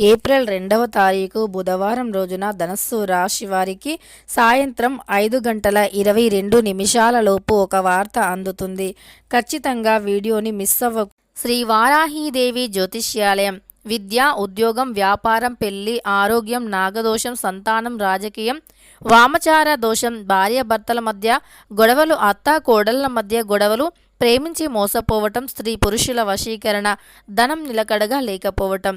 April రెండవ తారీఖు బుధవారం రోజున ధనస్సు రాశి వారికి సాయంత్రం ఐదు గంటల ఇరవై రెండు నిమిషాలలోపు ఒక వార్త అందుతుంది. ఖచ్చితంగా వీడియోని మిస్ అవ్వ శ్రీ వారాహీదేవి జ్యోతిష్యాలయం విద్య ఉద్యోగం వ్యాపారం పెళ్ళి ఆరోగ్యం నాగదోషం సంతానం రాజకీయం వామచార దోషం భార్యాభర్తల మధ్య గొడవలు అత్త కోడళ్ళ మధ్య గొడవలు ప్రేమించి మోసపోవటం స్త్రీ పురుషుల వశీకరణ ధనం నిలకడగా లేకపోవటం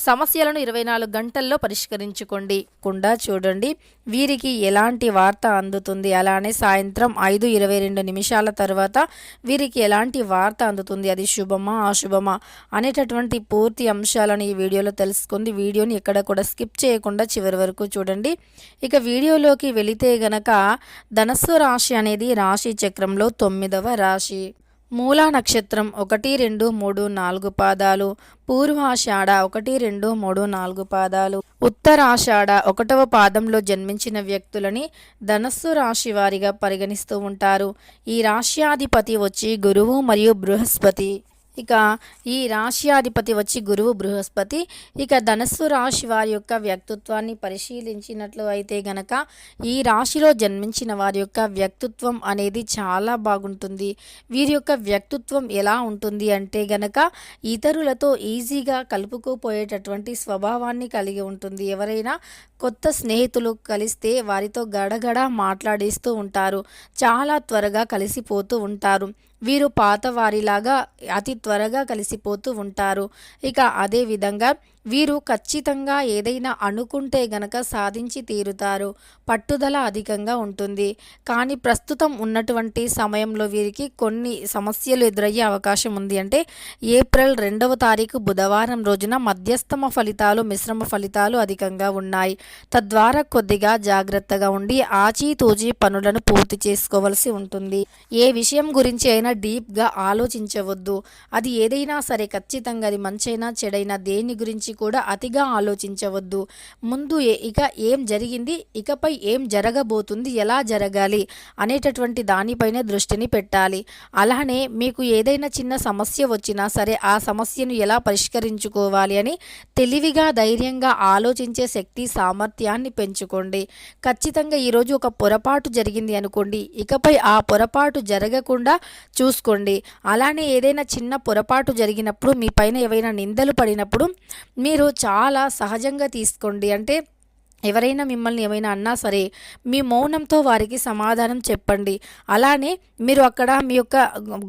సమస్యలను ఇరవై నాలుగు గంటల్లో పరిష్కరించుకోండి. కుండా చూడండి. వీరికి ఎలాంటి వార్త అందుతుంది? అలానే సాయంత్రం ఐదు ఇరవై రెండు నిమిషాల తర్వాత వీరికి ఎలాంటి వార్త అందుతుంది? అది శుభమా అశుభమా? అనేటటువంటి పూర్తి అంశాలను ఈ వీడియోలో తెలుసుకుంది. వీడియోని ఎక్కడ కూడా స్కిప్ చేయకుండా చివరి వరకు చూడండి. ఇక వీడియోలోకి వెళితే గనక ధనస్సు రాశి అనేది రాశి చక్రంలో తొమ్మిదవ రాశి. మూలా నక్షత్రం ఒకటి రెండు మూడు నాలుగు పాదాలు. పూర్వాషాఢ ఒకటి రెండు మూడు నాలుగు పాదాలు. ఉత్తరాషాఢ ఒకటవ పాదంలో జన్మించిన వ్యక్తులని ధనస్సు రాశి వారిగా పరిగణిస్తూ ఉంటారు. ఈ రాశ్యాధిపతి వచ్చి గురువు మరియు బృహస్పతి. ఇక ఈ రాశ్యాధిపతి వచ్చి గురువు బృహస్పతి. ఇక ధనస్సు రాశి వారి యొక్క వ్యక్తిత్వాన్ని పరిశీలించినట్లు అయితే గనక ఈ రాశిలో జన్మించిన వారి యొక్క వ్యక్తిత్వం అనేది చాలా బాగుంటుంది. వీరి యొక్క వ్యక్తిత్వం ఎలా ఉంటుంది అంటే గనక ఇతరులతో ఈజీగా కలుపుకుపోయేటటువంటి స్వభావాన్ని కలిగి ఉంటుంది. ఎవరైనా కొత్త స్నేహితులు కలిస్తే వారితో గడగడ మాట్లాడిస్తూ ఉంటారు. చాలా త్వరగా కలిసిపోతూ ఉంటారు. వీరు పాత వారిలాగా అతి త్వరగా కలిసిపోతూ ఉంటారు. ఇక అదే విధంగా వీరు ఖచ్చితంగా ఏదైనా అనుకుంటే గనక సాధించి తీరుతారు. పట్టుదల అధికంగా ఉంటుంది. కానీ ప్రస్తుతం ఉన్నటువంటి సమయంలో వీరికి కొన్ని సమస్యలు ఎదురయ్యే అవకాశం ఉంది. అంటే ఏప్రిల్ రెండవ తారీఖు బుధవారం రోజున మధ్యస్థమ ఫలితాలు మిశ్రమ ఫలితాలు అధికంగా ఉన్నాయి. తద్వారా కొద్దిగా జాగ్రత్తగా ఉండి ఆచితూచి పనులను పూర్తి చేసుకోవలసి ఉంటుంది. ఏ విషయం గురించి అయినా డీప్గా ఆలోచించవద్దు. అది ఏదైనా సరే ఖచ్చితంగా అది మంచైనా చెడైనా దేని గురించి కూడా అతిగా ఆలోచించవద్దు. ముందు ఇక ఏం జరిగింది? ఇకపై ఏం జరగబోతుంది? ఎలా జరగాలి? అనేటటువంటి దానిపైనే దృష్టిని పెట్టాలి. అలానే మీకు ఏదైనా చిన్న సమస్య వచ్చినా సరే ఆ సమస్యను ఎలా పరిష్కరించుకోవాలి అని తెలివిగా ధైర్యంగా ఆలోచించే శక్తి సామర్థ్యాన్ని పెంచుకోండి. ఖచ్చితంగా ఈరోజు ఒక పొరపాటు జరిగింది అనుకోండి. ఇకపై ఆ పొరపాటు జరగకుండా చూసుకోండి. అలానే ఏదైనా చిన్న పొరపాటు జరిగినప్పుడు మీ పైన ఏవైనా నిందలు పడినప్పుడు మీరు చాలా సహజంగా తీసుకోండి. అంటే ఎవరైనా మిమ్మల్ని ఏమైనా అన్నా సరే మీ మౌనంతో వారికి సమాధానం చెప్పండి. అలానే మీరు అక్కడ మీ యొక్క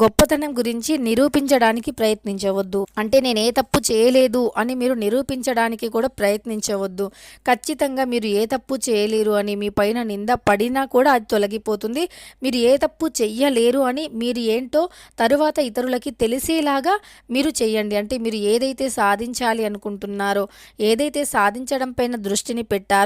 గొప్పతనం గురించి నిరూపించడానికి ప్రయత్నించవద్దు. అంటే నేను ఏ తప్పు చేయలేదు అని మీరు నిరూపించడానికి కూడా ప్రయత్నించవద్దు. ఖచ్చితంగా మీరు ఏ తప్పు చేయలేరు అని మీ పైన నింద పడినా కూడా అది తొలగిపోతుంది. మీరు ఏ తప్పు చెయ్యలేరు అని మీరు ఏంటో తరువాత ఇతరులకి తెలిసేలాగా మీరు చేయండి అంటే మీరు ఏదైతే సాధించాలి అనుకుంటున్నారో ఏదైతే సాధించడం పైన దృష్టిని పెట్టారు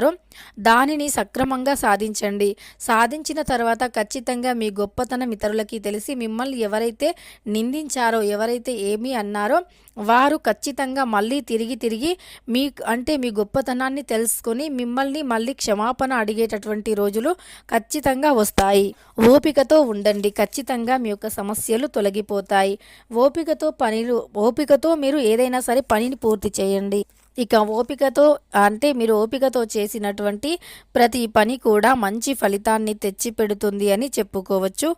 దానిని సక్రమంగా సాధించండి. సాధించిన తర్వాత ఖచ్చితంగా మీ గొప్పతనం ఇతరులకి తెలిసి మిమ్మల్ని ఎవరైతే నిందించారో ఎవరైతే ఏమి అన్నారో వారు ఖచ్చితంగా మళ్ళీ తిరిగి తిరిగి మీ అంటే మీ గొప్పతనాన్ని తెలుసుకొని మిమ్మల్ని మళ్ళీ క్షమాపణ అడిగేటటువంటి రోజులు ఖచ్చితంగా వస్తాయి. ఓపికతో ఉండండి. ఖచ్చితంగా మీ యొక్క సమస్యలు తొలగిపోతాయి. ఓపికతో పనిలు ఓపికతో మీరు ఏదైనా సరే పనిని పూర్తి చేయండి. ఇక ఓపికతో అంటే మీరు ఓపికతో చేసినటువంటి ప్రతి పని కూడా మంచి ఫలితాన్ని తెచ్చిపెడుతుంది అని చెప్పుకోవచ్చు.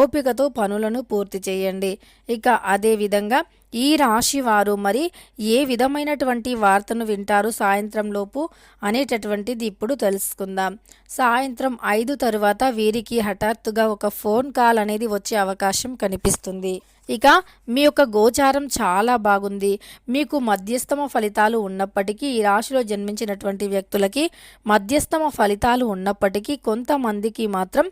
ఓపికతో పనులను పూర్తి చేయండి. ఇక అదేవిధంగా ఈ రాశి వారు మరి ఏ విధమైనటువంటి వార్తను వింటారు సాయంత్రం లోపు అనేటటువంటిది ఇప్పుడు తెలుసుకుందాం. సాయంత్రం ఐదు తరువాత వీరికి హఠాత్తుగా ఒక ఫోన్ కాల్ అనేది వచ్చే అవకాశం కనిపిస్తుంది. ఇక మీ యొక్క గోచారం చాలా బాగుంది. మీకు మధ్యస్థమ ఫలితాలు ఉన్నప్పటికీ ఈ రాశిలో జన్మించినటువంటి వ్యక్తులకి మధ్యస్థమ ఫలితాలు ఉన్నప్పటికీ కొంతమందికి మాత్రం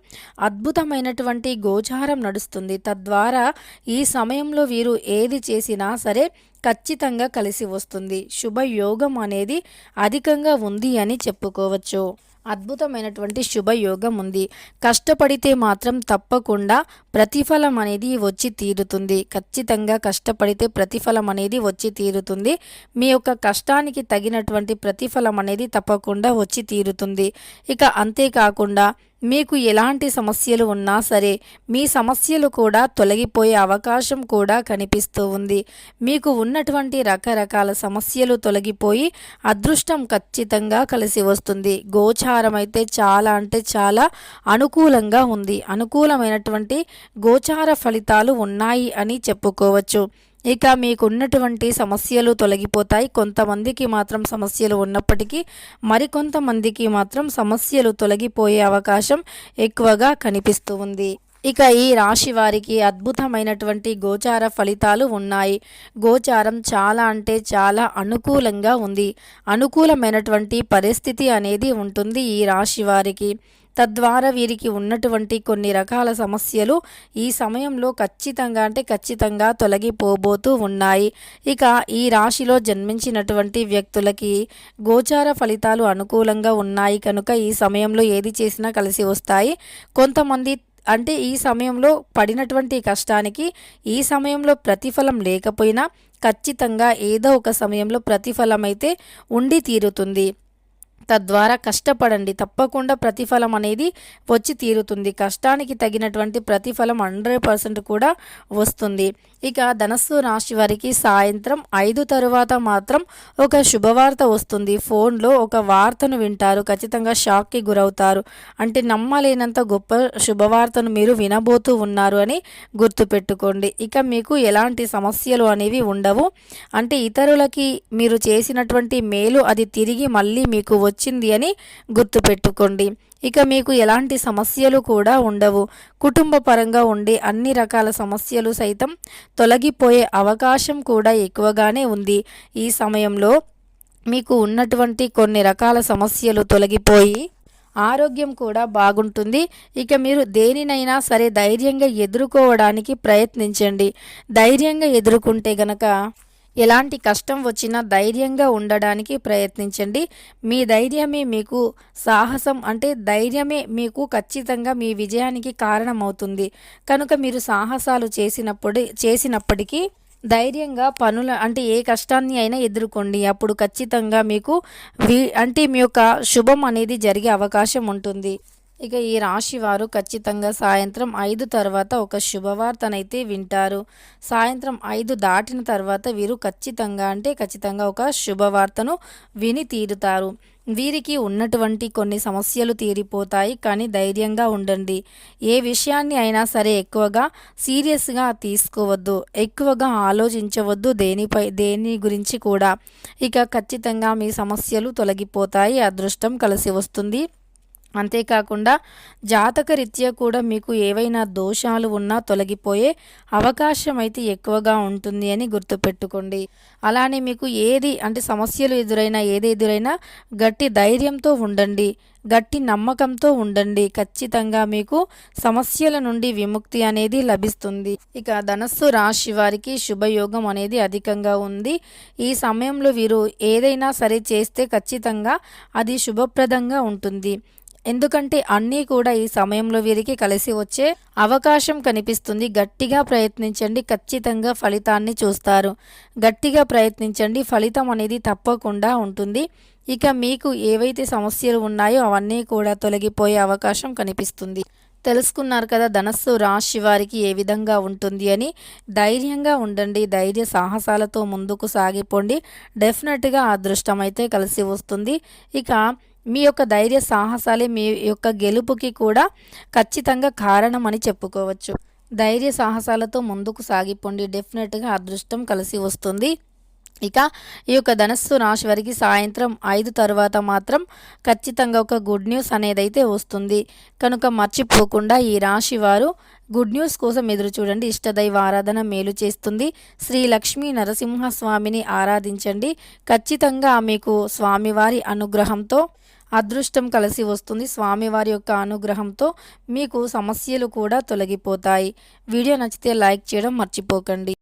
అద్భుతమైనటువంటి గోచారం నడుస్తుంది. తద్వారా ఈ సమయంలో వీరు ఏది చేసినా సరే ఖచ్చితంగా కలిసి వస్తుంది. శుభయోగం అనేది అధికంగా ఉంది అని చెప్పుకోవచ్చు. అద్భుతమైనటువంటి శుభయోగం ఉంది కష్టపడితే మాత్రం తప్పకుండా ప్రతిఫలం అనేది వచ్చి తీరుతుంది. ఖచ్చితంగా కష్టపడితే ప్రతిఫలం అనేది వచ్చి తీరుతుంది. మీ యొక్క కష్టానికి తగినటువంటి ప్రతిఫలం అనేది తప్పకుండా వచ్చి తీరుతుంది. ఇక అంతేకాకుండా మీకు ఎలాంటి సమస్యలు ఉన్నా సరే మీ సమస్యలు కూడా తొలగిపోయే అవకాశం కూడా కనిపిస్తూ ఉంది. మీకు ఉన్నటువంటి రకరకాల సమస్యలు తొలగిపోయి అదృష్టం ఖచ్చితంగా కలిసి వస్తుంది. గోచారం అయితే చాలా అంటే చాలా అనుకూలంగా ఉంది. అనుకూలమైనటువంటి గోచార ఫలితాలు ఉన్నాయి అని చెప్పుకోవచ్చు. ఇక మీకున్నటువంటి సమస్యలు తొలగిపోతాయి. కొంతమందికి మాత్రం సమస్యలు ఉన్నప్పటికీ మరికొంతమందికి మాత్రం సమస్యలు తొలగిపోయే అవకాశం ఎక్కువగా కనిపిస్తూ ఉంది. ఇక ఈ రాశి వారికి అద్భుతమైనటువంటి గోచార ఫలితాలు ఉన్నాయి. గోచారం చాలా అంటే చాలా అనుకూలంగా ఉంది. అనుకూలమైనటువంటి పరిస్థితి అనేది ఉంటుంది ఈ రాశి వారికి. తద్వారా వీరికి ఉన్నటువంటి కొన్ని రకాల సమస్యలు ఈ సమయంలో ఖచ్చితంగా అంటే ఖచ్చితంగా తొలగిపోబోతూ ఉన్నాయి. ఇక ఈ రాశిలో జన్మించినటువంటి వ్యక్తులకి గోచార ఫలితాలు అనుకూలంగా ఉన్నాయి కనుక ఈ సమయంలో ఏది చేసినా కలిసి వస్తాయి. కొంతమంది అంటే ఈ సమయంలో పడినటువంటి కష్టానికి ఈ సమయంలో ప్రతిఫలం లేకపోయినా ఖచ్చితంగా ఏదో ఒక సమయంలో ప్రతిఫలం అయితే ఉండి తీరుతుంది. తద్వారా కష్టపడండి. తప్పకుండా ప్రతిఫలం అనేది వచ్చి తీరుతుంది. కష్టానికి తగినటువంటి ప్రతిఫలం హండ్రెడ్ పర్సెంట్ కూడా వస్తుంది. ఇక ధనస్సు రాశి వారికి సాయంత్రం ఐదు తరువాత మాత్రం ఒక శుభవార్త వస్తుంది. ఫోన్లో ఒక వార్తను వింటారు. ఖచ్చితంగా షాక్కి గురవుతారు. అంటే నమ్మలేనంత గొప్ప శుభవార్తను మీరు వినబోతూ ఉన్నారు అని గుర్తుపెట్టుకోండి. ఇక మీకు ఎలాంటి సమస్యలు అనేవి ఉండవు. అంటే ఇతరులకి మీరు చేసినటువంటి మేలు అది తిరిగి మళ్ళీ మీకు వచ్చింది అని గుర్తుపెట్టుకోండి. ఇక మీకు ఎలాంటి సమస్యలు కూడా ఉండవు. కుటుంబ పరంగా ఉండే అన్ని రకాల సమస్యలు సైతం తొలగిపోయే అవకాశం కూడా ఎక్కువగానే ఉంది. ఈ సమయంలో మీకు ఉన్నటువంటి కొన్ని రకాల సమస్యలు తొలగిపోయి ఆరోగ్యం కూడా బాగుంటుంది. ఇక మీరు దేనినైనా సరే ధైర్యంగా ఎదుర్కోవడానికి ప్రయత్నించండి. ధైర్యంగా ఎదుర్కొంటే గనక ఎలాంటి కష్టం వచ్చినా ధైర్యంగా ఉండడానికి ప్రయత్నించండి. మీ ధైర్యమే మీకు సాహసం అంటే ధైర్యమే మీకు ఖచ్చితంగా మీ విజయానికి కారణమవుతుంది. కనుక మీరు సాహసాలు చేసినప్పుడు చేసినప్పటికీ ధైర్యంగా పనుల అంటే ఏ కష్టాన్ని అయినా ఎదుర్కోండి. అప్పుడు ఖచ్చితంగా మీకు వి అంటే మీ యొక్క శుభం అనేది జరిగే అవకాశం ఉంటుంది. ఇక ఈ రాశి వారు ఖచ్చితంగా సాయంత్రం ఐదు తర్వాత ఒక శుభవార్తనైతే వింటారు. సాయంత్రం ఐదు దాటిన తర్వాత వీరు ఖచ్చితంగా అంటే ఖచ్చితంగా ఒక శుభవార్తను విని తీరుతారు. వీరికి ఉన్నటువంటి కొన్ని సమస్యలు తీరిపోతాయి కానీ ధైర్యంగా ఉండండి. ఏ విషయాన్ని అయినా సరే ఎక్కువగా సీరియస్గా తీసుకోవద్దు ఎక్కువగా ఆలోచించవద్దు దేనిపై దేని గురించి కూడా. ఇక ఖచ్చితంగా మీ సమస్యలు తొలగిపోతాయి అదృష్టం కలిసి వస్తుంది. అంతేకాకుండా జాతకరీత్యా కూడా మీకు ఏవైనా దోషాలు ఉన్నా తొలగిపోయే అవకాశం అయితే ఎక్కువగా ఉంటుంది అని గుర్తుపెట్టుకోండి. అలానే మీకు ఏది అంటే సమస్యలు ఎదురైనా ఏది ఎదురైనా గట్టి ధైర్యంతో ఉండండి. గట్టి నమ్మకంతో ఉండండి. ఖచ్చితంగా మీకు సమస్యల నుండి విముక్తి అనేది లభిస్తుంది. ఇక ధనస్సు రాశి వారికి శుభయోగం అనేది అధికంగా ఉంది. ఈ సమయంలో వీరు ఏదైనా సరే చేస్తే ఖచ్చితంగా అది శుభప్రదంగా ఉంటుంది. ఎందుకంటే అన్నీ కూడా ఈ సమయంలో వీరికి కలిసి వచ్చే అవకాశం కనిపిస్తుంది. గట్టిగా ప్రయత్నించండి ఖచ్చితంగా ఫలితాన్ని చూస్తారు. గట్టిగా ప్రయత్నించండి ఫలితం అనేది తప్పకుండా ఉంటుంది. ఇక మీకు ఏవైతే సమస్యలు ఉన్నాయో అవన్నీ కూడా తొలగిపోయే అవకాశం కనిపిస్తుంది. తెలుసుకున్నారు కదా ధనస్సు రాశి వారికి ఏ విధంగా ఉంటుంది అని. ధైర్యంగా ఉండండి ధైర్య సాహసాలతో ముందుకు సాగిపోండి. డెఫినెట్గా అదృష్టం అయితే కలిసి వస్తుంది. ఇక మీ యొక్క ధైర్య సాహసాలే మీ యొక్క గెలుపుకి కూడా ఖచ్చితంగా కారణం అని చెప్పుకోవచ్చు. ధైర్య సాహసాలతో ముందుకు సాగిపోండి. డెఫినెట్గా అదృష్టం కలిసి వస్తుంది. ఇక ఈ యొక్క ధనస్సు రాశి వారికి సాయంత్రం ఐదు తర్వాత మాత్రం ఖచ్చితంగా ఒక గుడ్ న్యూస్ అనేది అయితే వస్తుంది. కనుక మర్చిపోకుండా ఈ రాశి వారు గుడ్ న్యూస్ కోసం ఎదురు చూడండి. ఇష్టదైవ ఆరాధన మేలు చేస్తుంది. శ్రీ లక్ష్మీ నరసింహస్వామిని ఆరాధించండి. ఖచ్చితంగా మీకు స్వామివారి అనుగ్రహంతో అదృష్టం కలిసి వస్తుంది. స్వామివారి యొక్క అనుగ్రహంతో మీకు సమస్యలు కూడా తొలగిపోతాయి. వీడియో నచ్చితే లైక్ చేయడం మర్చిపోకండి.